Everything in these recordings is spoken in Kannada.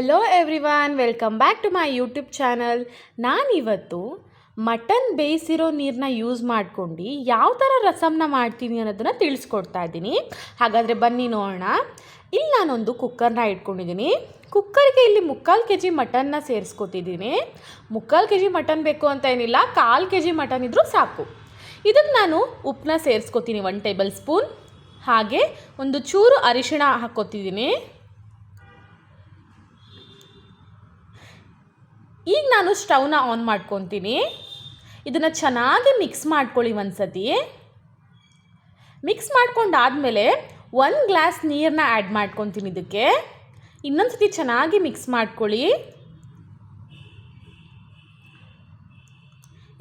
Hello everyone welcome back to my YouTube channel ನಾನಿವತ್ತು ಮಟನ್ ಬೇಯಿಸಿರೋ ನೀರನ್ನ ಯೂಸ್ ಮಾಡ್ಕೊಂಡು ಯಾವ ಥರ ರಸಮ್ನ ಮಾಡ್ತೀನಿ ಅನ್ನೋದನ್ನು ತಿಳಿಸ್ಕೊಡ್ತಾ ಇದ್ದೀನಿ. ಹಾಗಾದರೆ ಬನ್ನಿ ನೋಡೋಣ. ಇಲ್ಲಿ ನಾನೊಂದು ಕುಕ್ಕರ್ನ ಇಟ್ಕೊಂಡಿದ್ದೀನಿ. ಕುಕ್ಕರ್ಗೆ ಇಲ್ಲಿ ಮುಕ್ಕಾಲು ಕೆ ಜಿ ಮಟನ್ನ ಸೇರಿಸ್ಕೊತಿದ್ದೀನಿ. ಮುಕ್ಕಾಲು ಕೆ ಜಿ ಮಟನ್ ಬೇಕು ಅಂತ ಏನಿಲ್ಲ, ಕಾಲು ಕೆ ಜಿ ಮಟನ್ ಇದ್ದರೂ ಸಾಕು. ಇದಕ್ಕೆ ನಾನು ಉಪ್ಪನ್ನ ಸೇರಿಸ್ಕೊತೀನಿ ಒನ್ ಟೇಬಲ್ ಸ್ಪೂನ್ ಹಾಗೆ ಒಂದು ಚೂರು ಅರಿಶಿಣ ಹಾಕ್ಕೊತಿದ್ದೀನಿ. ಈಗ ನಾನು ಸ್ಟವ್ನ ಆನ್ ಮಾಡ್ಕೊತೀನಿ. ಇದನ್ನು ಚೆನ್ನಾಗಿ ಮಿಕ್ಸ್ ಮಾಡ್ಕೊಳ್ಳಿ ಒಂದು ಸತಿ ಮಿಕ್ಸ್ ಮಾಡ್ಕೊಂಡಾದಮೇಲೆ ಒಂದು ಗ್ಲಾಸ್ ನೀರನ್ನ ಆ್ಯಡ್ ಮಾಡ್ಕೊತೀನಿ ಇದಕ್ಕೆ. ಇನ್ನೊಂದು ಸತಿ ಚೆನ್ನಾಗಿ ಮಿಕ್ಸ್ ಮಾಡ್ಕೊಳ್ಳಿ.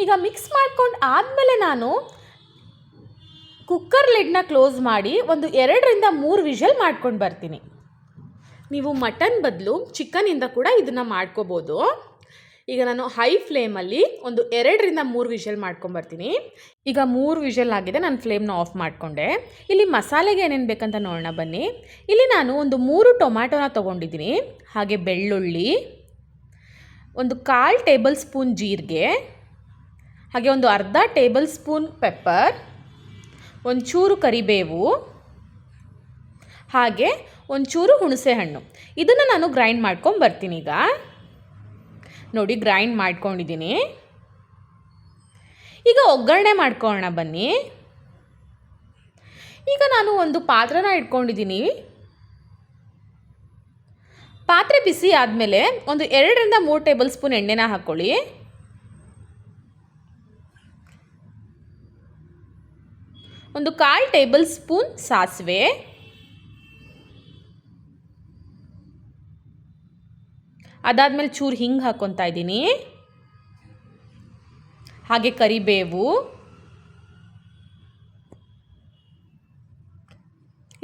ಈಗ ಮಿಕ್ಸ್ ಮಾಡ್ಕೊಂಡು ಆದಮೇಲೆ ನಾನು ಕುಕ್ಕರ್ ಲಿಡ್ನ ಕ್ಲೋಸ್ ಮಾಡಿ ಒಂದು ಎರಡರಿಂದ ಮೂರು ವಿಷಲ್ ಮಾಡ್ಕೊಂಡು ಬರ್ತೀನಿ. ನೀವು ಮಟನ್ ಬದಲು ಚಿಕನಿಂದ ಕೂಡ ಇದನ್ನು ಮಾಡ್ಕೋಬೋದು. ಈಗ ನಾನು ಹೈ ಫ್ಲೇಮಲ್ಲಿ ಒಂದು ಎರಡರಿಂದ ಮೂರು ವಿಷಲ್ ಮಾಡ್ಕೊಂಬರ್ತೀನಿ. ಈಗ ಮೂರು ವಿಷಲ್ ಆಗಿದೆ, ನಾನು ಫ್ಲೇಮ್ನ ಆಫ್ ಮಾಡಿಕೊಂಡೆ. ಇಲ್ಲಿ ಮಸಾಲೆಗೆ ಏನೇನು ಬೇಕಂತ ನೋಡೋಣ, ಬನ್ನಿ. ಇಲ್ಲಿ ನಾನು ಒಂದು ಮೂರು ಟೊಮ್ಯಾಟೊನ ತೊಗೊಂಡಿದ್ದೀನಿ. ಹಾಗೆ ಬೆಳ್ಳುಳ್ಳಿ, ಒಂದು ಕಾಲು ಟೇಬಲ್ ಸ್ಪೂನ್ ಜೀರಿಗೆ, ಹಾಗೆ ಒಂದು ಅರ್ಧ ಟೇಬಲ್ ಸ್ಪೂನ್ ಪೆಪ್ಪರ್, ಒಂಚೂರು ಕರಿಬೇವು, ಹಾಗೆ ಒಂಚೂರು ಹುಣಸೆ ಹಣ್ಣು ಇದನ್ನು ನಾನು ಗ್ರೈಂಡ್ ಮಾಡ್ಕೊಂಡು ಬರ್ತೀನಿ ಈಗ. ನೋಡಿ ಗ್ರೈಂಡ್ ಮಾಡ್ಕೊಂಡಿದ್ದೀನಿ. ಈಗ ಒಗ್ಗರಣೆ ಮಾಡ್ಕೊಳ್ಳೋಣ ಬನ್ನಿ. ಈಗ ನಾನು ಒಂದು ಪಾತ್ರನ ಇಟ್ಕೊಂಡಿದ್ದೀನಿ. ಪಾತ್ರೆ ಬಿಸಿ ಆದಮೇಲೆ ಒಂದು ಎರಡರಿಂದ ಮೂರು ಟೇಬಲ್ ಸ್ಪೂನ್ ಎಣ್ಣೆನ ಹಾಕ್ಕೊಳ್ಳಿ. ಒಂದು ಕಾಲು ಟೇಬಲ್ ಸ್ಪೂನ್ ಸಾಸಿವೆ. ಅದಾದಮೇಲೆ ಚೂರು ಹಿಂಗೆ ಹಾಕ್ಕೊತಾ ಇದ್ದೀನಿ. ಹಾಗೆ ಕರಿಬೇವು.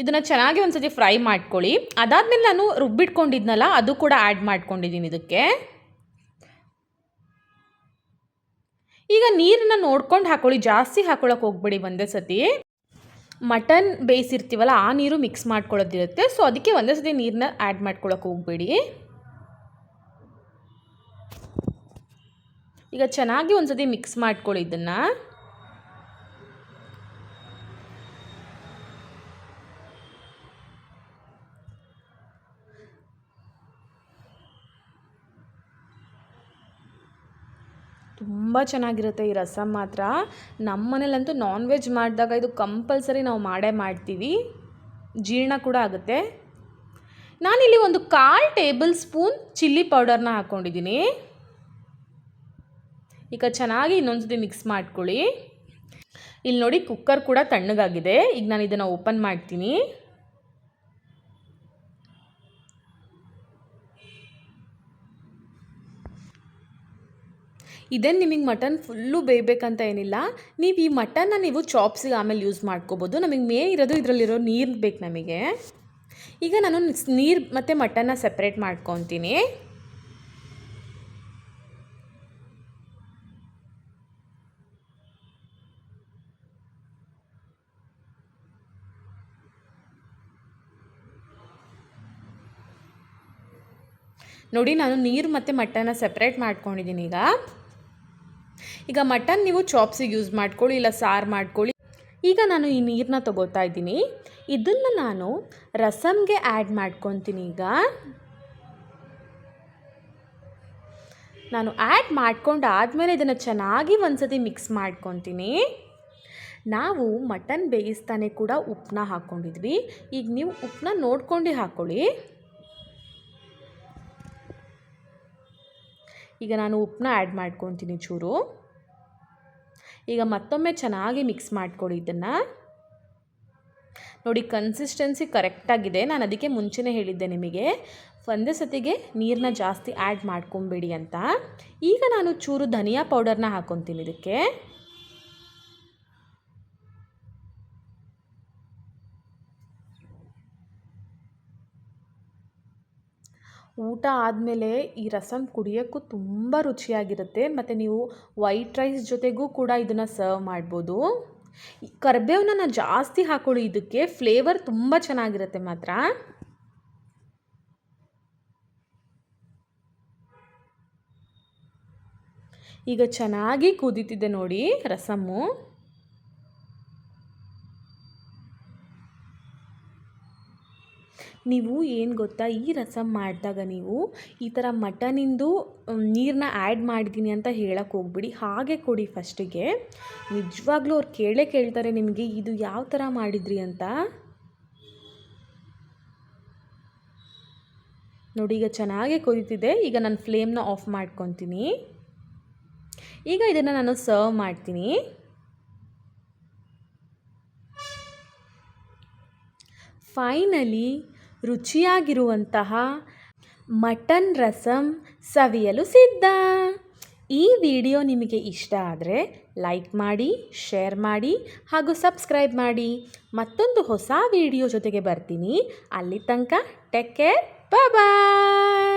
ಇದನ್ನು ಚೆನ್ನಾಗಿ ಒಂದ್ಸತಿ ಫ್ರೈ ಮಾಡ್ಕೊಳ್ಳಿ. ಅದಾದಮೇಲೆ ನಾನು ರುಬ್ಬಿಟ್ಕೊಂಡಿದ್ನಲ್ಲ, ಅದು ಕೂಡ ಆ್ಯಡ್ ಮಾಡ್ಕೊಂಡಿದ್ದೀನಿ ಇದಕ್ಕೆ. ಈಗ ನೀರನ್ನ ನೋಡ್ಕೊಂಡು ಹಾಕೊಳ್ಳಿ, ಜಾಸ್ತಿ ಹಾಕೊಳ್ಳೋಕೆ ಹೋಗ್ಬೇಡಿ ಒಂದೇ ಸತಿ. ಮಟನ್ ಬೇಯಿಸಿರ್ತೀವಲ್ಲ, ಆ ನೀರು ಮಿಕ್ಸ್ ಮಾಡ್ಕೊಳ್ಳೋದಿರುತ್ತೆ. ಸೊ ಅದಕ್ಕೆ ಒಂದೇ ಸತಿ ನೀರನ್ನ ಆ್ಯಡ್ ಮಾಡ್ಕೊಳ್ಳೋಕೆ ಹೋಗಬೇಡಿ. ಈಗ ಚೆನ್ನಾಗಿ ಒಂದು ಸತಿ ಮಿಕ್ಸ್ ಮಾಡ್ಕೊಳ್ಳಿ ಇದನ್ನು. ತುಂಬ ಚೆನ್ನಾಗಿರುತ್ತೆ ಈ ರಸಂ ಮಾತ್ರ. ನಮ್ಮ ಮನೇಲಂತೂ ನಾನ್ ವೆಜ್ ಮಾಡಿದಾಗ ಇದು ಕಂಪಲ್ಸರಿ ನಾವು ಮಾಡೇ ಮಾಡ್ತೀವಿ. ಜೀರ್ಣ ಕೂಡ ಆಗುತ್ತೆ. ನಾನಿಲ್ಲಿ ಒಂದು ಕಾಲು ಟೇಬಲ್ ಸ್ಪೂನ್ ಚಿಲ್ಲಿ ಪೌಡರ್ನ ಹಾಕ್ಕೊಂಡಿದ್ದೀನಿ ಈಗ ಚೆನ್ನಾಗಿ ಇನ್ನೊಂದು ಸತಿ ಮಿಕ್ಸ್ ಮಾಡ್ಕೊಳ್ಳಿ. ಇಲ್ಲಿ ನೋಡಿ ಕುಕ್ಕರ್ ಕೂಡ ತಣ್ಣಗಾಗಿದೆ. ಈಗ ನಾನು ಇದನ್ನು ಓಪನ್ ಮಾಡ್ತೀನಿ. ಇದೇನು ನಿಮಗೆ ಮಟನ್ ಫುಲ್ಲು ಬೇಯಬೇಕಂತ ಏನಿಲ್ಲ. ನೀವು ಈ ಮಟನ್ನ ನೀವು ಚಾಪ್ಸಿಗೆ ಆಮೇಲೆ ಯೂಸ್ ಮಾಡ್ಕೋಬೋದು. ನಮಗೆ ಮೇ ಇರೋದು ಇದರಲ್ಲಿರೋ ನೀರು ಬೇಕು ನಮಗೆ. ಈಗ ನಾನು ನೀರು ಮತ್ತು ಮಟನ್ನ ಸಪ್ರೇಟ್ ಮಾಡ್ಕೊತೀನಿ. ನೋಡಿ, ನಾನು ನೀರು ಮತ್ತು ಮಟನ್ನ ಸಪ್ರೇಟ್ ಮಾಡ್ಕೊಂಡಿದ್ದೀನಿ ಈಗ. ಈಗ ಮಟನ್ ನೀವು ಚಾಪ್ಸಿಗೆ ಯೂಸ್ ಮಾಡ್ಕೊಳ್ಳಿ, ಇಲ್ಲ ಸಾರು ಮಾಡ್ಕೊಳ್ಳಿ. ಈಗ ನಾನು ಈ ನೀರನ್ನ ತಗೋತಾ ಇದ್ದೀನಿ. ಇದನ್ನು ನಾನು ರಸಮ್ಗೆ ಆ್ಯಡ್ ಮಾಡ್ಕೊತೀನಿ ಈಗ. ನಾನು ಆ್ಯಡ್ ಮಾಡ್ಕೊಂಡು ಆದಮೇಲೆ ಇದನ್ನು ಚೆನ್ನಾಗಿ ಒಂದ್ಸತಿ ಮಿಕ್ಸ್ ಮಾಡ್ಕೊತೀನಿ. ನಾವು ಮಟನ್ ಬೇಯಿಸ್ತಾನೆ ಕೂಡ ಉಪ್ಪನ್ನ ಹಾಕ್ಕೊಂಡಿದ್ವಿ ಈಗ ನೀವು ಉಪ್ಪನ್ನ ನೋಡ್ಕೊಂಡು ಹಾಕ್ಕೊಳ್ಳಿ ಈಗ ನಾನು ಉಪ್ಪನ್ನ ಆ್ಯಡ್ ಮಾಡ್ಕೊತೀನಿ ಚೂರು. ಈಗ ಮತ್ತೊಮ್ಮೆ ಚೆನ್ನಾಗಿ ಮಿಕ್ಸ್ ಮಾಡ್ಕೊಳ್ಳಿ ಇದನ್ನು. ನೋಡಿ ಕನ್ಸಿಸ್ಟೆನ್ಸಿ ಕರೆಕ್ಟಾಗಿದೆ ನಾನು ಅದಕ್ಕೆ ಮುಂಚೆನೇ ಹೇಳಿದ್ದೆ ನಿಮಗೆ. ಒಂದೇ ಸತಿಗೆ ನೀರನ್ನ ಜಾಸ್ತಿ ಆ್ಯಡ್ ಮಾಡ್ಕೊಬೇಡಿ ಅಂತ. ಈಗ ನಾನು ಚೂರು ಧನಿಯಾ ಪೌಡರ್ನ ಹಾಕ್ಕೊತೀನಿ ಇದಕ್ಕೆ. ಊಟ ಆದಮೇಲೆ ಈ ರಸಂ ಕುಡಿಯೋಕ್ಕೂ ತುಂಬ ರುಚಿಯಾಗಿರುತ್ತೆ. ಮತ್ತು ನೀವು ವೈಟ್ ರೈಸ್ ಜೊತೆಗೂ ಕೂಡ ಇದನ್ನು ಸರ್ವ್ ಮಾಡ್ಬೋದು. ಕರಿಬೇವನ್ನ ನಾನು ಜಾಸ್ತಿ ಹಾಕೊಳ್ಳಿ, ಇದಕ್ಕೆ ಫ್ಲೇವರ್ ತುಂಬ ಚೆನ್ನಾಗಿರುತ್ತೆ ಮಾತ್ರ. ಈಗ ಚೆನ್ನಾಗಿ ಕುದೀತಿದೆ ನೋಡಿ ರಸಮ್ಮು. ನೀವು ಏನು ಗೊತ್ತಾ? ಈ ರಸಮ್ ಮಾಡಿದಾಗ ನೀವು ಈ ಥರ ಮಟನಿಂದು ನೀರನ್ನ ಆ್ಯಡ್ ಮಾಡಿದ್ದೀನಿ ಅಂತ ಹೇಳಕ್ಕೆ ಹೋಗ್ಬಿಡಿ. ಹಾಗೆ ಕೊಡಿ ಫಸ್ಟಿಗೆ ನಿಜವಾಗ್ಲೂ ಅವ್ರು ಕೇಳೇ ಕೇಳ್ತಾರೆ ನಿಮಗೆ, ಇದು ಯಾವ ಥರ ಮಾಡಿದ್ರಿ ಅಂತ? ನೋಡಿ, ಈಗ ಚೆನ್ನಾಗೇ ಕೊಯ್ತಿದೆ ಈಗ ನಾನು ಫ್ಲೇಮ್ನ ಆಫ್ ಮಾಡ್ಕೊತೀನಿ. ಈಗ ಇದನ್ನು ನಾನು ಸರ್ವ್ ಮಾಡ್ತೀನಿ. ಫೈನಲಿ ರುಚಿಯಾಗಿರುವಂತಹ ಮಟನ್ ರಸಮ್ ಸವಿಯಲು ಸಿದ್ಧ. ಈ ವಿಡಿಯೋ ನಿಮಗೆ ಇಷ್ಟ ಆದರೆ ಲೈಕ್ ಮಾಡಿ, ಶೇರ್ ಮಾಡಿ ಹಾಗೂ ಸಬ್ಸ್ಕ್ರೈಬ್ ಮಾಡಿ. ಮತ್ತೊಂದು ಹೊಸ ವಿಡಿಯೋ ಜೊತೆಗೆ ಬರ್ತೀನಿ. ಅಲ್ಲಿ ತನಕ ಟೇಕ್ ಕೇರ್. ಬಾಯ್